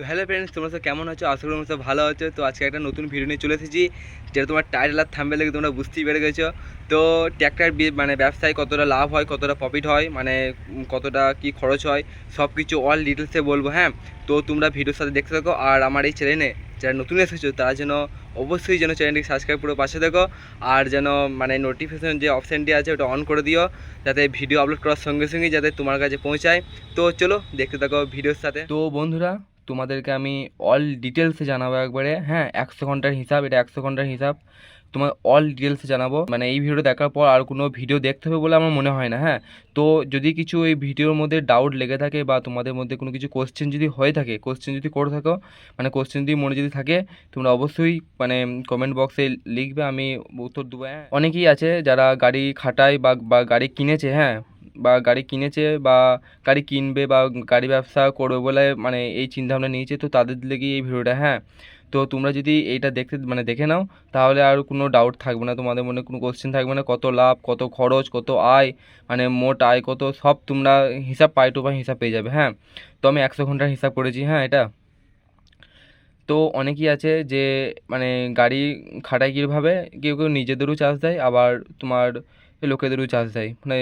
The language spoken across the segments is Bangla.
তো হ্যালো ফ্রেন্ডস তোমরা সব কেমন আছো? আশা করি তোমরা সব ভালো আছো। তো আজকে একটা নতুন ভিডিও নিয়ে চলে এসেছি, যেটা তোমার টাইটেল আর থাম্বেল লেগে তোমরা বুঝতেই পেরে গেছো। তো ট্র্যাক্টর মানে ব্যবসায় কতটা লাভ হয়, কতটা প্রফিট হয় মানে কতটা কি খরচ হয় সব কিছু অল ডিটেলসে বলব হ্যাঁ? তো তোমরা ভিডিওর সাথে দেখতে থাকো, আর আমার এই চ্যানেলে যারা নতুন এসেছ, তারা যেন অবশ্যই যেন চ্যানেলটিকে সাবস্ক্রাইব করে পাশে দেখো আর যেন মানে নোটিফিকেশন যে অপশানটি আছে, ওটা অন করে দিও, যাতে ভিডিও আপলোড করার সঙ্গে সঙ্গে যাতে তোমার কাছে পৌঁছায়। তো চলো দেখতে থাকো ভিডিওর সাথে। তো বন্ধুরা তোমাদেরকে আমি অল ডিটেলসে জানাব একবারে। হ্যাঁ একশো ঘণ্টার হিসাব, এটা একশো ঘণ্টার হিসাব। তোমার অল ডিটেলসে জানাব। মানে এই ভিডিও দেখার পর আর কোনো ভিডিও দেখতে হবে বলে আমার মনে হয় না হ্যাঁ। তো যদি কিছু এই ভিডিওর মধ্যে ডাউট লেগে থাকে বা তোমাদের মধ্যে কোনো কিছু কোশ্চেন যদি হয়ে থাকে কোশ্চেন যদি করে থাকো মানে কোশ্চেন যদি মনে যদি থাকে, তোমরা অবশ্যই মানে কমেন্ট বক্সে লিখবে, আমি উত্তর দেবো হ্যাঁ। অনেকেই আছে যারা গাড়ি খাটায় বা বা গাড়ি কিনেছে হ্যাঁ। বা গাড়ি কিনেছে বা গাড়ি কিনবে বা গাড়ি ব্যবসা করবে বলে মানে এই চিন্তাভাবনা নিয়েছে, তো তাদের লেগেই এই ভিডিওটা হ্যাঁ? তো তোমরা যদি এইটা দেখতে মানে দেখে নাও, তাহলে আর কোনো ডাউট থাকবে না। তোমাদের মনে কোনো কোশ্চেন থাকবে না, কত লাভ, কত খরচ, কত আয় মানে মোট আয় কত, সব তোমরা হিসাব পাই টু পাই হিসাব পেয়ে যাবে হ্যাঁ? তো আমি একশো ঘণ্টার হিসাব করেছি হ্যাঁ এটা? তো অনেকেই আছে যে মানে গাড়ি খাটায় কীভাবে, কেউ কেউ নিজেদেরও চার্জ দেয়, আবার তোমার লোকেদেরও চার্জ দেয়। মানে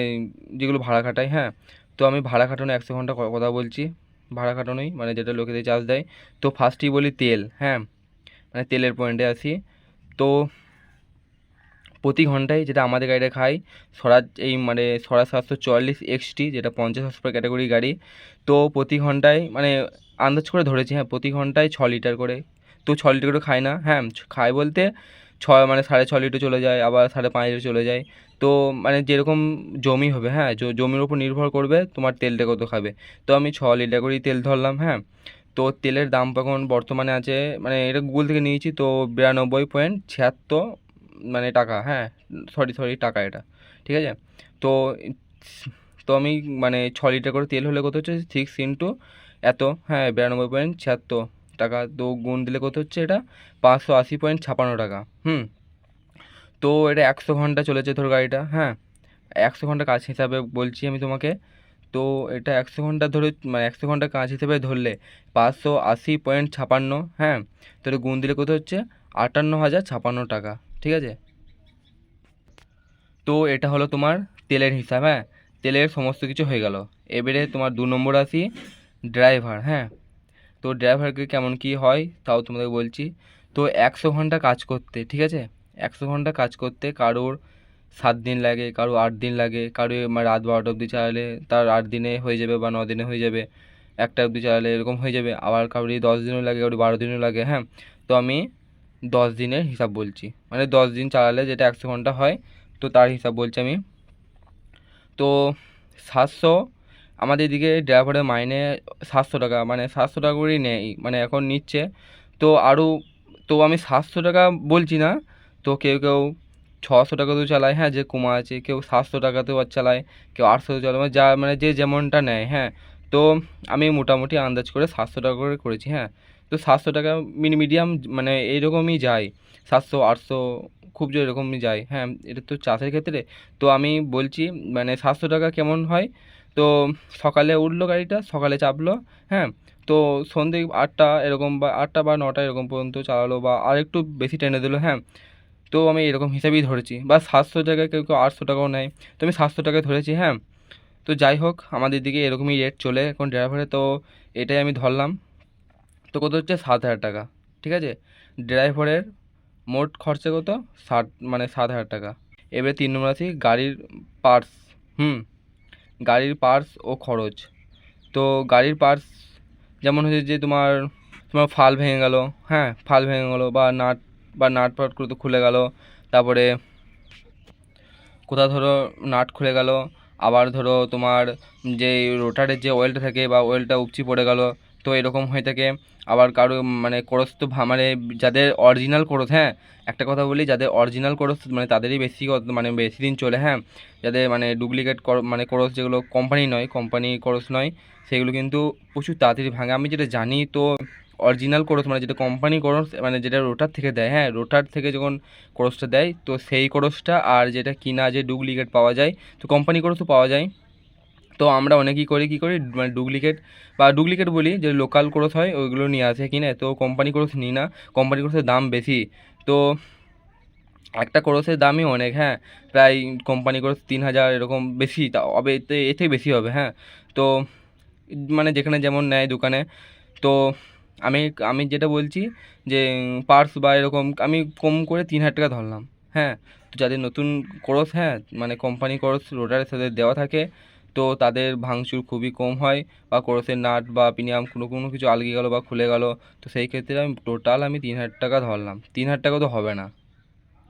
যেগুলো ভাড়া খাটায় হ্যাঁ? তো আমি ভাড়া খাটানো একশো ঘণ্টা কথা বলছি। ভাড়া খাটানোই মানে যেটা লোকেদের চার্জ দেয়। তো ফার্স্টেই বলি তেল হ্যাঁ? মানে তেলের পয়েন্টে আসি তো প্রতি ঘন্টায় যেটা আমাদের গাড়িটা খাই স্বরাজ, এই মানে স্বরাজ সাতশো চুয়াল্লিশ এক্সটি যেটা পঞ্চাশ হসপার ক্যাটাগরি গাড়ি। তো প্রতি ঘন্টায় মানে আন্দাজ করে ধরেছি হ্যাঁ? প্রতি ঘন্টায় ছ লিটার করে। তো ছ লিটার করে খায় না হ্যাঁ? খায় বলতে ছ মানে সাড়ে ছ লিটার চলে যায়, আবার সাড়ে পাঁচ লিটার চলে যায়। তো মানে যেরকম জমি হবে হ্যাঁ জমির উপর নির্ভর করবে তোমার তেলটা কত খাবে। তো আমি ছ লিটার করেই তেল ধরলাম হ্যাঁ। তো তেলের দাম এখন বর্তমানে আছে মানে এটা গুগল থেকে নিয়েছি, তো বিরানব্বই পয়েন্ট ছিয়াত্তর মানে টাকা হ্যাঁ সরি সরি, টাকা এটা, ঠিক আছে? তো তো আমি মানে ছ লিটার করে তেল হলে কত হচ্ছে? সিক্স ইন্টু এত হ্যাঁ বিরানব্বই পয়েন্ট ছিয়াত্তর টাকা। তো গুণ দিলে কত হচ্ছে এটা? পাঁচশো আশি পয়েন্ট ছাপান্ন টাকা, হুম। তো এটা একশো ঘণ্টা চলেছে তোর গাড়িটা হ্যাঁ? একশো ঘণ্টা কাজ হিসাবে বলছি আমি তোমাকে। তো এটা একশো ঘণ্টা ধরে মানে একশো ঘণ্টা কাজ হিসেবে ধরলে পাঁচশো আশি পয়েন্ট ছাপান্ন হ্যাঁ? তো এটা গুণ দিলে কত হচ্ছে? আটান্ন হাজার ছাপান্ন টাকা, ঠিক আছে? তো এটা হলো তোমার তেলের হিসাব হ্যাঁ? তেলের সমস্ত কিছু হয়ে গেল। এবারে তোমার দু নম্বর আসি, ড্রাইভার হ্যাঁ? তো ড্রাইভারকে কেমন কি হয় তাও তোমাদের বলছি। তো একশো ঘণ্টা কাজ করতে, ঠিক আছে? একশো ঘণ্টা কাজ করতে কারোর সাত দিন লাগে, কারও আট দিন লাগে, কারও মানে রাত বারোটা অবধি চালালে তার আট দিনে হয়ে যাবে বা ন দিনে হয়ে যাবে, একটা অবধি চালালে এরকম হয়ে যাবে, আবার কারোর দশ দিনও লাগে, কারোর বারো দিনও লাগে হ্যাঁ? তো আমি দশ দিনের হিসাব বলছি। মানে দশ দিন চালালে যেটা একশো ঘণ্টা হয়, তো তার হিসাব বলছি আমি। তো সাতশো, আমাদের এদিকে ড্রাইভারের মাইনে সাতশো টাকা মানে সাতশো টাকা করেই নেয় মানে এখন নিচ্ছে। তো আরও তো আমি সাতশো টাকা বলছি না তো কেউ কেউ ছশো টাকাতেও চালায় হ্যাঁ যে কমা আছে, কেউ সাতশো টাকাতেও আর চালায়, কেউ আটশো চালায় মানে যা মানে যে যেমনটা নেয় হ্যাঁ। তো আমি মোটামুটি আন্দাজ করে সাতশো টাকা করে করেছি হ্যাঁ। তো সাতশো টাকা মিনি, মিডিয়াম মানে এইরকমই যায়, সাতশো, আটশো, খুব জোর এরকমই যায় হ্যাঁ এটা তো চাষের ক্ষেত্রে। তো আমি বলছি মানে সাতশো টাকা কেমন হয়? তো সকালে উঠল গাড়িটা, সকালে চাপলো হ্যাঁ। তো সন্ধে আটটা এরকম বা, আটটা বা নটা এরকম পর্যন্ত চালালো বা আর একটু বেশি টেনে দিলো হ্যাঁ। তো আমি এরকম হিসাবেই ধরেছি। বা সাতশো টাকায় কেউ কেউ আটশো টাকাও নেয়। তো আমি সাতশো টাকায় ধরেছি হ্যাঁ। তো যাই হোক, আমাদের দিকে এরকমই রেট চলে এখন ড্রাইভারে তো এটাই আমি ধরলাম। তো কত হচ্ছে? সাত হাজার টাকা, ঠিক আছে? ড্রাইভারের মোট খরচা কত? ষাট মানে সাত হাজার টাকা। এবারে তিন নম্বর আছি, গাড়ির পার্স হুম, গাড়ির পার্স ও খরচ। তো গাড়ির পার্স যেমন হচ্ছে যে তোমার তোমার ফাল ভেঙে গেল হ্যাঁ ফাল ভেঙে গেলো বা নাট বা নাট ফাট করে তো খুলে গেল। তারপরে কোথাও ধরো নাট খুলে গেল, আবার ধরো তোমার যে রোটারের যে অয়েলটা থাকে বা অয়েলটা উপচি পড়ে গেল, তো এরকম হয়ে থাকে। আবার কারও মানে কোরস তো মানে যাদের অরিজিনাল কোরস হ্যাঁ একটা কথা বলি, যাদের অরিজিনাল কোরস মানে তাদেরই বেশি মানে বেশি দিন চলে হ্যাঁ যাদের মানে ডুপ্লিকেট কর মানে কোরস যেগুলো কোম্পানি নয় কোম্পানি কোরস নয়, সেগুলো কিন্তু প্রচুর তাড়াতাড়ি ভাঙে। আমি যেটা জানি তো অরিজিনাল কোরস মানে যেটা কোম্পানি কোরস মানে যেটা রোটার থেকে দেয় হ্যাঁ রোটার থেকে যখন কোরসটা দেয়, তো সেই কোরসটা আর যেটা কিনা যে ডুপ্লিকেট পাওয়া যায়, তো কোম্পানি কোরসও পাওয়া যায়। তো আমরা অনেকেই করি, কী করি মানে ডুপ্লিকেট বা ডুপ্লিকেট বলি, যে লোকাল ক্রস হয়, ওইগুলো নিয়ে আসে কিনে, তো কোম্পানি ক্রস নিই না কোম্পানি ক্রসের দাম বেশি। তো একটা ক্রসের দামই অনেক হ্যাঁ প্রায় কোম্পানি ক্রস তিন হাজার এরকম বেশি, তা হবে এতে থেকে বেশি হবে হ্যাঁ। তো মানে যেখানে যেমন নেয় দোকানে, তো আমি আমি যেটা বলছি যে পার্স বা এরকম, আমি কম করে তিন হাজার টাকা ধরলাম হ্যাঁ। তো যাদের নতুন ক্রস হ্যাঁ মানে কোম্পানি ক্রস রোটারের সাথে দেওয়া থাকে, তো তাদের ভাঙচুর খুবই কম হয় বা ক্রসের নাট বা পিনিয়াম কোনো কোনো কিছু আলগে গেলো বা খুলে গেলো, তো সেই ক্ষেত্রে আমি টোটাল আমি তিন হাজার টাকা ধরলাম। তিন হাজার টাকা তো হবে না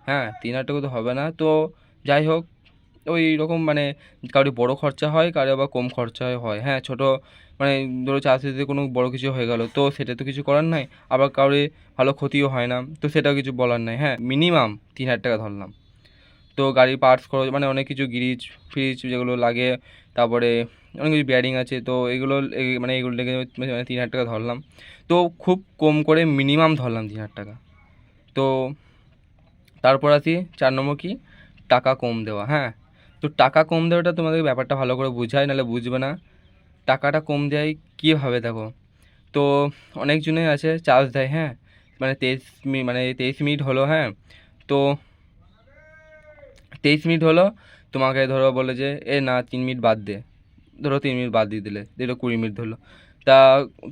হ্যাঁ তিন হাজার টাকা তো হবে না। তো যাই হোক ওই রকম মানে কারোর বড় খরচা হয় কারও আবার কম খরচায় হয়। হ্যাঁ ছোটো মানে ধরো চাষিদের কোনো বড় কিছু হয়ে গেল, তো সেটা তো কিছু করার নাই, আবার কারোর ভালো ক্ষতিও হয় না, তো সেটাও কিছু বলার নাই। হ্যাঁ মিনিমাম তিন হাজার টাকা ধরলাম। তো গাড়ির পার্টস খরচ মানে অনেক কিছু গিরিজ ফ্রিজ যেগুলো লাগে, তারপরে অনেক কিছু ব্যারিং আছে, তো এগুলো মানে এগুলো লেগে মানে তিন হাজার টাকা ধরলাম। তো খুব কম করে মিনিমাম ধরলাম তিন হাজার টাকা। তো তারপর আসি, চার নম্বর কি? টাকা কম দেওয়া হ্যাঁ। তো টাকা কম দেওয়াটা তোমাদের ব্যাপারটা ভালো করে বুঝায়, নাহলে বুঝবে না। টাকাটা কম দেয় কীভাবে দেখো? তো অনেকজনে আছে, চার্জ দেয় হ্যাঁ? মানে তেইশ মি মানে তেইশ মিনিট হলো হ্যাঁ? তো তেইশ মিনিট হলো, তোমাকে ধরো বলে যে, এ না, তিন মিনিট বাদ দে। ধরো তিন মিনিট বাদ দিয়ে দিলে, দিলো কুড়ি মিনিট ধরলো। তা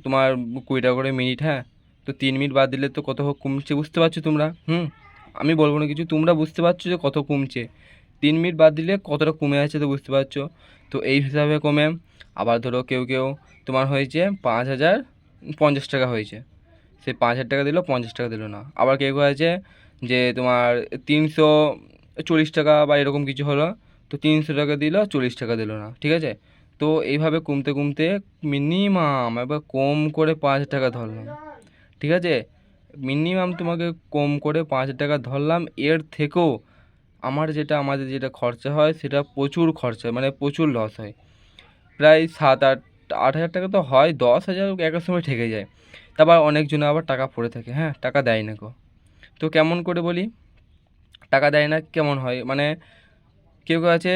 তোমার কুড়ি টাকা করে মিনিট হ্যাঁ? তো তিন মিনিট বাদ দিলে তো কত কমছে, বুঝতে পারছ তোমরা? হুম? আমি বলব না কিছু, তোমরা বুঝতে পারছ যে কত কমছে? তিন মিনিট বাদ দিলে কতটা কমে যাচ্ছে তো বুঝতে পারছ? তো এই হিসাবে কমে, আবার ধরো কেউ কেউ তোমার হয়েছে পাঁচ হাজার পঞ্চাশ টাকা হয়েছে। সে পাঁচ হাজার টাকা দিলো, পঞ্চাশ টাকা দিলো না। আবার কেউ কেউ আছে যে তোমার তিনশো চল্লিশ টাকা বা এরকম কিছু হলো, তো তিনশো টাকা দিল, চল্লিশ টাকা দিলো না, ঠিক আছে? তো এইভাবে কমতে কমতে মিনিমাম এবার কম করে পাঁচ হাজার টাকা ধরলাম, ঠিক আছে? মিনিমাম তোমাকে কম করে পাঁচ হাজার টাকা ধরলাম, এর থেকেও আমার যেটা, আমাদের যেটা খরচা হয়, সেটা প্রচুর খরচা মানে প্রচুর লস হয়। প্রায় সাত আট আট হাজার টাকা তো হয়, দশ হাজার একের সময় ঠেকে যায়। তারপর অনেকজনে আবার টাকা পড়ে থাকে হ্যাঁ টাকা দেয় না গো তো কেমন করে বলি? টাকা দেয় না, কেমন হয়? মানে কেউ কেউ আছে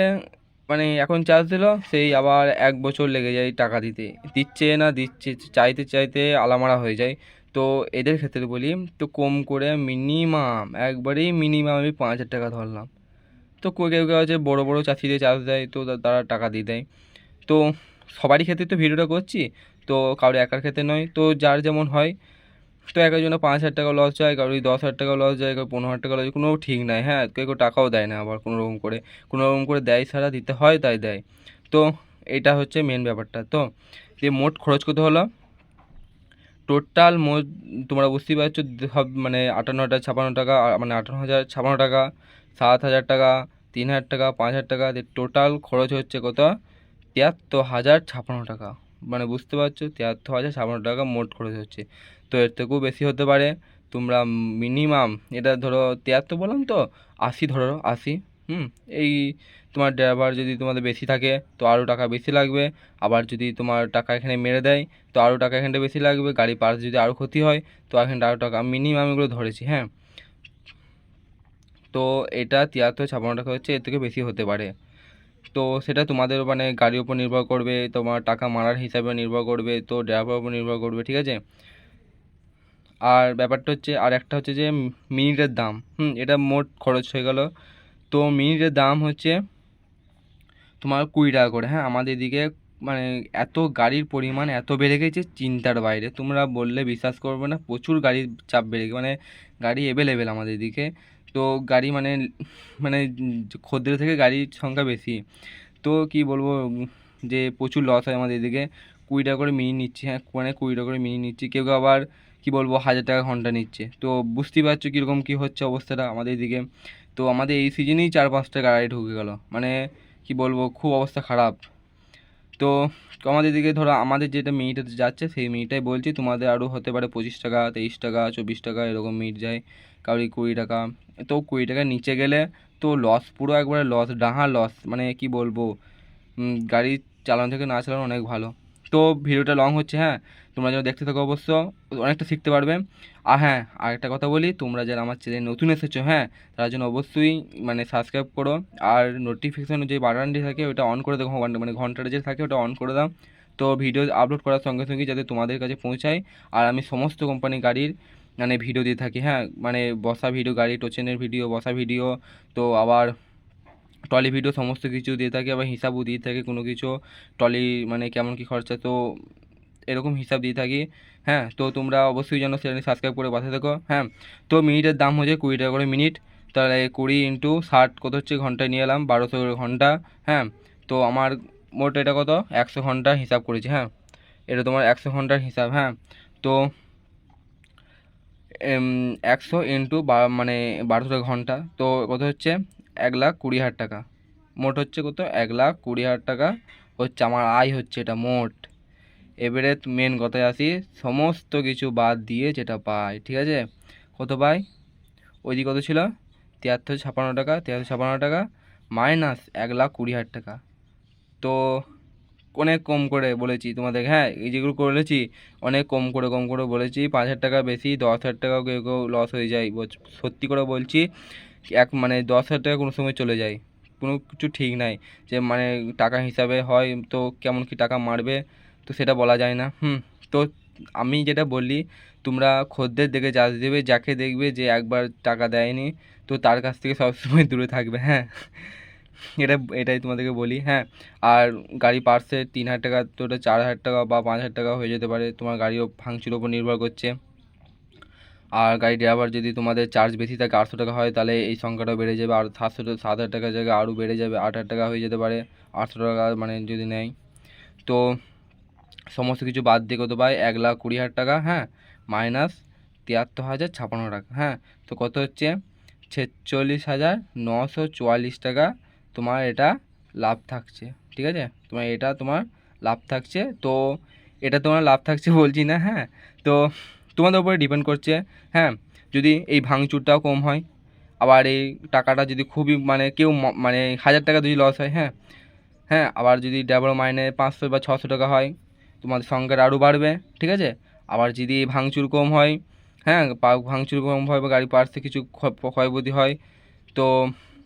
মানে এখন চার্জ দিল, সেই আবার এক বছর লেগে যায় টাকা দিতে। দিচ্ছে না, দিচ্ছে, চাইতে চাইতে আলামারা হয়ে যায়। তো এদের ক্ষেত্রে বলি তো কম করে মিনিমাম একবারেই মিনিমাম আমি পাঁচ হাজার টাকা ধরলাম। তো কেউ কেউ কেউ আছে বড়ো বড়ো চাষিদের চাষ দেয়, তো তারা টাকা দিয়ে দেয়। তো সবারই ক্ষেত্রে তো ভিডিওটা করছি, তো কারও একার ক্ষেত্রে নয়, তো যার যেমন হয়, তো এক একজনে পাঁচ হাজার টাকা লস যায় কারোর দশ হাজার টাকা লস যায় কারও পনেরো হাজার টাকা লস কোনো ঠিক নাই হ্যাঁ কেউ কেউ টাকাও দেয় না আবার কোনো রকম করে কোনো রকম করে দেয় ছাড়া দিতে হয়, তাই দেয়। তো এটা হচ্ছে মেন ব্যাপারটা। তো যে মোট খরচ কত হলো? টোটাল মোট তোমরা বুঝতেই পারছ, সব মানে আটান্ন হাজার ছাপান্ন টাকা মানে আটান্ন হাজার ছাপান্ন টাকা, সাত হাজার টাকা, তিন হাজার টাকা, পাঁচ হাজার টাকা টোটাল খরচ হচ্ছে কত? তিয়াত্তর হাজার ছাপান্ন টাকা। মানে বুঝতে পারছ, তিয়াত্তর হাজার ছাপান্ন টাকা মোট খরচ হচ্ছে। তো এর থেকেও বেশি হতে পারে। তোমরা মিনিমাম এটা ধরো তিয়াত্তর বললাম তো, আশি ধরো, আশি, হুম? এই তোমার ড্রাইভার যদি তোমাদের বেশি থাকে, তো আরও টাকা বেশি লাগবে। আবার যদি তোমার টাকা এখানে মেরে দেয়, তো আরও টাকা এখানটা বেশি লাগবে। গাড়ি পার্স যদি আরও ক্ষতি হয়, তো এখানটা আরও টাকা মিনিমাম এগুলো ধরেছি হ্যাঁ। তো এটা তিয়াত্তর ছাপান্ন টাকা হচ্ছে, এর থেকে বেশি হতে পারে। তো সেটা তোমাদের মানে গাড়ির উপর নির্ভর করবে, তোমার টাকা মারার হিসাবে নির্ভর করবে, তো ড্রাইভারের উপর নির্ভর করবে, ঠিক আছে? আর ব্যাপারটা হচ্ছে, আর একটা হচ্ছে যে মিনিটের দাম, হুম, এটা মোট খরচ হয়ে গেল। তো মিনিটের দাম হচ্ছে তোমার কুড়ি টাকা করে হ্যাঁ? আমাদের এদিকে মানে এত গাড়ির পরিমাণ এত বেড়ে গেছে চিন্তার বাইরে। তোমরা বললে বিশ্বাস করবে না, প্রচুর গাড়ির চাপ বেড়ে গেছে মানে গাড়ি অ্যাভেলেবেল আমাদের এদিকে। তো গাড়ি মানে মানে খদ্দের থেকে গাড়ির সংখ্যা বেশি। তো কি বলব, যে প্রচুর লস হয় আমাদের এদিকে। কুড়ি টাকা করে মিনিট নিচ্ছে হ্যাঁ? মানে কুড়ি টাকা করে মিনিট নিচ্ছে। কেউ কেউ আবার কি বলব, হাজার টাকা ঘণ্টা নিচ্ছে। তো বুঝতেই পারছ কীরকম কী হচ্ছে অবস্থাটা আমাদের এদিকে। তো আমাদের এই সিজনেই চার পাঁচটা গাড়ি ঢুকে গেল। মানে কি বলব, খুব অবস্থা খারাপ। তো আমাদের দিকে ধরো, আমাদের যেটা মিনিটে যাচ্ছে, সেই মিনিটাই বলছি। তোমাদের আরও হতে পারে পঁচিশ টাকা, তেইশ টাকা, চব্বিশ টাকা এরকম মিনিট যায়। কারোর কুড়ি টাকা। তো কুড়ি টাকা নিচে গেলে তো লস পুরো একবারে লস ডাহা লস মানে কি বলব গাড়ি চালানো থেকে না চালানো অনেক ভালো। তো ভিডিওটা লং হচ্ছে হ্যাঁ? তোমরা যেন দেখতে থাকো অবশ্য, অনেকটা শিখতে পারবে। আর হ্যাঁ আরেকটা কথা বলি, তোমরা যারা আমার চ্যানেল নতুন এসেছ হ্যাঁ তার জন্য অবশ্যই মানে সাবস্ক্রাইব করো, আর নোটিফিকেশান যে বাটনটি থাকে, ওটা অন করে দাও মানে ঘন্টাটা যে থাকে, ওটা অন করে দাও। তো ভিডিও আপলোড করার সঙ্গে সঙ্গে যাতে তোমাদের কাছে পৌঁছায়, আর আমি সমস্ত কোম্পানি গাড়ির মানে ভিডিও দিয়ে থাকি হ্যাঁ? মানে বসা ভিডিও গাড়ি টোচেনের ভিডিও বসা ভিডিও তো আবার ট্রলি ভিডিও সমস্ত কিছু দিয়ে থাকি, আবার হিসাবও দিয়ে থাকি, কোনো কিছু ট্রলি মানে কেমন কী খরচা, তো এরকম হিসাব দিয়ে থাকি। হ্যাঁ তো তোমরা অবশ্যই যেন চ্যানেল সাবস্ক্রাইব করে পাশে থাকো। হ্যাঁ তো মিনিটের দাম হচ্ছে কুড়ি টাকা করে মিনিট। তাহলে কুড়ি ইন্টু ষাট কত হচ্ছে? ঘন্টায় নিয়ে এলাম বারোশো ঘণ্টা। হ্যাঁ তো আমার মোট এটা কত? একশো ঘণ্টা হিসাব করেছি। হ্যাঁ এটা তোমার একশো ঘণ্টার হিসাব। হ্যাঁ তো একশো ইন্টু মানে বারোশো ঘণ্টা। তো কত হচ্ছে? এক লাখ কুড়ি হাজার টাকা। মোট হচ্ছে কত? এক লাখ কুড়ি হাজার টাকা হচ্ছে, আমার আয় হচ্ছে এটা মোট। এবারে মেন কথায় আসি, সমস্ত কিছু বাদ দিয়ে যেটা পাই, ঠিক আছে? কত পাই? ওই দিকে কত ছিল? তিয়াত্তর ছাপান্ন টাকা, তিয়াত্তর ছাপান্ন টাকা মাইনাস এক লাখ কুড়ি হাজার টাকা। তো অনেক কম করে বলেছি তোমাদের হ্যাঁ এই যেগুলো করেছি অনেক কম করে কম করে বলেছি, পাঁচ হাজার টাকা বেশি, দশ হাজার টাকাও কেউ কেউ লস হয়ে যায় সত্যি করে বলছি এক মানে দশ হাজার টাকা কোনো সময় চলে যায়। কোনো কিছু ঠিক নাই যে মানে টাকা হিসাবে হয় তো কেমন কি টাকা মারবে তো সেটা বলা যায় না। হুম, তো আমি যেটা বলি তোমরা খদ্দের দেখে যাচ দেবে, যাকে দেখবে যে একবার টাকা দেয়নি, তো তার কাছ থেকে সবসময় দূরে থাকবে। হ্যাঁ এটা, এটাই তোমাদেরকে বলি। হ্যাঁ আর গাড়ি পার্সে তিন হাজার টাকা, তো ওটা চার হাজার টাকা বা পাঁচ হাজার টাকা হয়ে যেতে পারে। তোমার গাড়িও ভাঙচুর ওপর নির্ভর করছে। আর গাড়ি ড্রাইভার যদি তোমাদের চার্জ বেশি থাকে আটশো টাকা হয়, তাহলে এই সংখ্যাটা বেড়ে যাবে। আর সাতশো সাত হাজার টাকার জায়গায় আরও বেড়ে যাবে, আট হাজার টাকা হয়ে যেতে পারে, আটশো টাকা মানে যদি নেয়। তো সমস্ত কিছু বাদ দিয়ে কত পায়? এক লাখ কুড়ি হাজার টাকা হ্যাঁ মাইনাস তিয়াত্তর হাজার ছাপান্ন টাকা হ্যাঁ। তো কত হচ্ছে? ছেচল্লিশ হাজার নশো চুয়াল্লিশ টাকা তোমার এটা লাভ থাকছে, ঠিক আছে? তোমার এটা তোমার লাভ থাকছে। তো এটা তোমার লাভ থাকছে বলছি না হ্যাঁ। তো তোমাদের উপরে ডিপেন্ড করছে হ্যাঁ? যদি এই ভাঙচুরটাও কম হয়, আবার এই টাকাটা যদি খুবই মানে কেউ মানে হাজার টাকা যদি লস হয় হ্যাঁ? হ্যাঁ আবার যদি ড্রাইভার মাইনে পাঁচশো বা ছশো টাকা হয়, তোমাদের সংখ্যাটা আরও বাড়বে, ঠিক আছে? আবার যদি এই ভাঙচুর কম হয় হ্যাঁ ভাঙচুর কম হয় বা গাড়ি পার্টসে কিছু ক্ষ- ক্ষয়ক্ষতি হয়, তো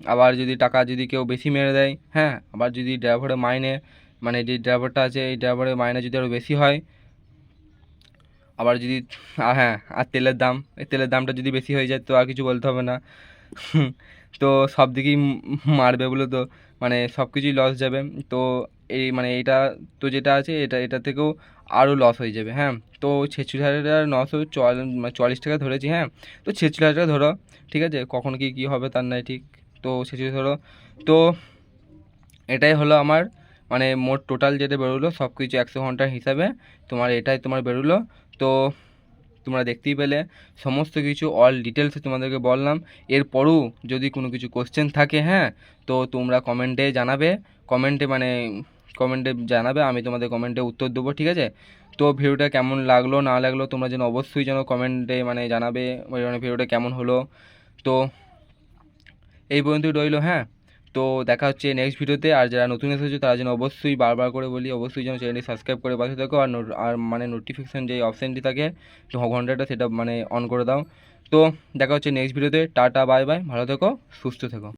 আবার যদি টাকা যদি কেউ বেশি মেরে দেয় হ্যাঁ? আবার যদি ড্রাইভারের মাইনে মানে যে ড্রাইভারটা আছে, এই ড্রাইভারের মাইনে যদি আরও বেশি হয় আবার যদি হ্যাঁ আর তেলের দাম, এই তেলের দামটা যদি বেশি হয়ে যায় তো আর কিছু বলতে হবে না। তো সব দিকেই মারবে বলে তো মানে সব কিছুই লস যাবে। তো এই মানে এটা তো যেটা আছে, এটা এটা থেকেও আরও লস হয়ে যাবে হ্যাঁ। তো ছেচল্লিশ হাজার নশো মানে চুয়াল্লিশ টাকা ধরেছি হ্যাঁ। তো ছেচল্লিশ হাজার টাকা ধরো, ঠিক আছে? কখন কি, কী হবে তার নাই ঠিক। তো ছেচল্লিশ ধরো, তো এটাই হলো আমার মানে মোট টোটাল যেটা বেরোলো সব কিছু একশো ঘণ্টার হিসাবে তোমার এটাই তোমার বেরোলো। তো তোমরা দেখতেই পেলে। সমস্ত কিছু অল ডিটেলসে তোমাদেরকে বললাম। এরপরও যদি কোনো কিছু কোশ্চেন থাকে হ্যাঁ তো তোমরা কমেন্টে জানাবে। কমেন্টে মানে কমেন্টে জানাবে, আমি তোমাদের কমেন্টে উত্তর দেবো, ঠিক আছে? তো ভিডিওটা কেমন লাগল, না লাগল, তোমরা যেন অবশ্যই যেন কমেন্টে মানে জানাবে মানে ভিডিওটা কেমন হলো। তো এই পর্যন্তই রইল হ্যাঁ? তো দেখা হচ্ছে নেক্সট ভিডিওতে আর যারা নতুন এসেছে, তারা যেন অবশ্যই বারবার করে বলি, অবশ্যই যেন চ্যানেলটি সাবস্ক্রাইব করে পাশে থাকো। আর আর মানে নোটিফিকেশান যে অপশানটি থাকে ঘন্টাটা সেটা মানে অন করে দাও। তো দেখা হচ্ছে নেক্সট ভিডিওতে টাটা বাই বাই ভালো থেকো, সুস্থ থেকো।